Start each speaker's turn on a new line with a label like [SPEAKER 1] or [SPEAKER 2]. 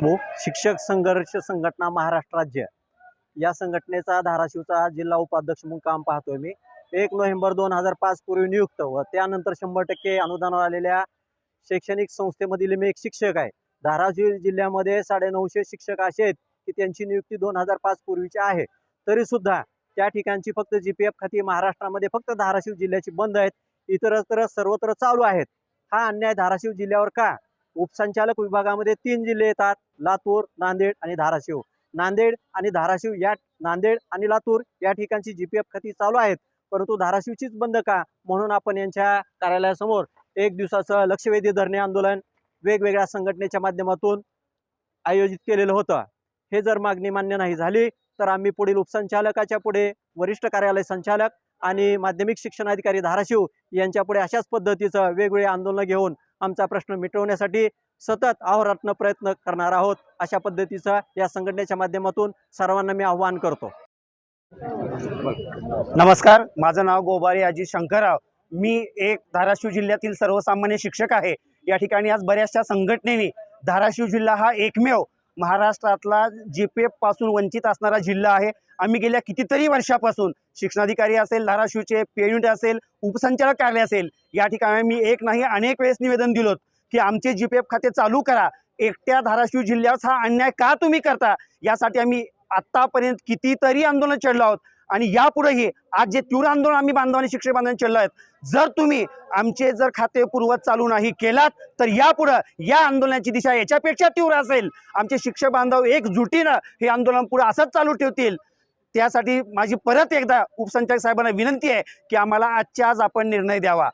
[SPEAKER 1] शिक्षक संघर्ष संघटना महाराष्ट्र राज्य. या संघटनेचा धाराशिवचा जिल्हा उपाध्यक्ष म्हणून काम पाहतोय मी. एक नोव्हेंबर दोन हजार पाच पूर्वी नियुक्त व त्यानंतर शंभर टक्के अनुदानावर आलेल्या शैक्षणिक संस्थेमधील मी एक शिक्षक आहे. धाराशिव जिल्ह्यामध्ये साडेनऊशे शिक्षक असे आहेत की त्यांची नियुक्ती दोन हजार पाच पूर्वीची आहे. तरी सुद्धा त्या ठिकाणची फक्त जी पी एफ खाती महाराष्ट्रामध्ये फक्त धाराशिव जिल्ह्याची बंद आहेत. इतरत्र सर्वत्र चालू आहेत. हा अन्याय धाराशिव जिल्ह्यावर का? उपसंचालक विभागामध्ये तीन जिल्हे येतात. लातूर नांदेड आणि धाराशिव. नांदेड आणि धाराशिव या नांदेड आणि लातूर या ठिकाणची जी पी एफ खाती चालू आहेत. परंतु धाराशिवचीच बंद का? म्हणून आपण यांच्या कार्यालयासमोर एक दिवसाचं लक्षवेधी धरणे आंदोलन वेगवेगळ्या संघटनेच्या माध्यमातून आयोजित केलेलं होतं. हे जर मागणी मान्य नाही झाली तर आम्ही पुढील उपसंचालकाच्या पुढे वरिष्ठ कार्यालय संचालक आणि माध्यमिक शिक्षणाधिकारी धाराशिव यांच्या पुढे अशाच पद्धतीचं वेगवेगळे आंदोलनं घेऊन आमचा प्रश्न मिटवण्यासाठी सतत अहोरात्र प्रयत्न करणार आहोत. अशा पद्धतीचं या संघटनेच्या माध्यमातून सर्वांना मी आव्हान करतो.
[SPEAKER 2] नमस्कार. माझं नाव गोबारी अजित शंकरराव. मी एक धाराशिव जिल्ह्यातील सर्वसामान्य शिक्षक आहे. या ठिकाणी आज बऱ्याचशा संघटनेने धाराशिव जिल्हा हा एकमेव महाराष्ट्रातला जी पी एफपासून वंचित असणारा जिल्हा आहे. आम्ही गेल्या कितीतरी वर्षापासून शिक्षणाधिकारी असेल धाराशिवचे पेयुनिट असेल उपसंचालक कार्यालय असेल या ठिकाणी मी एक नाही अनेक वेळेस निवेदन दिलोत की आमचे जी पी एफ खाते चालू करा. एकट्या धाराशिव जिल्ह्यात हा अन्याय का तुम्ही करता? यासाठी आम्ही आत्तापर्यंत कितीतरी आंदोलन चढलो आहोत. आणि यापुढेही आज जे तीव्र आंदोलन आम्ही बांधवांनी शिक्षक बांधवांनी चढलो आहेत जर तुम्ही आमचे जर खाते पूर्वत चालू नाही केलात तर यापुढं या आंदोलनाची दिशा याच्यापेक्षा तीव्र असेल. आमचे शिक्षक बांधव एकजुटीनं हे आंदोलन पुढे असंच चालू ठेवतील. त्यासाठी माझी परत एकदा उपसंचालक साहेबांना विनंती आहे की आम्हाला आजच्या आज आपण निर्णय द्यावा.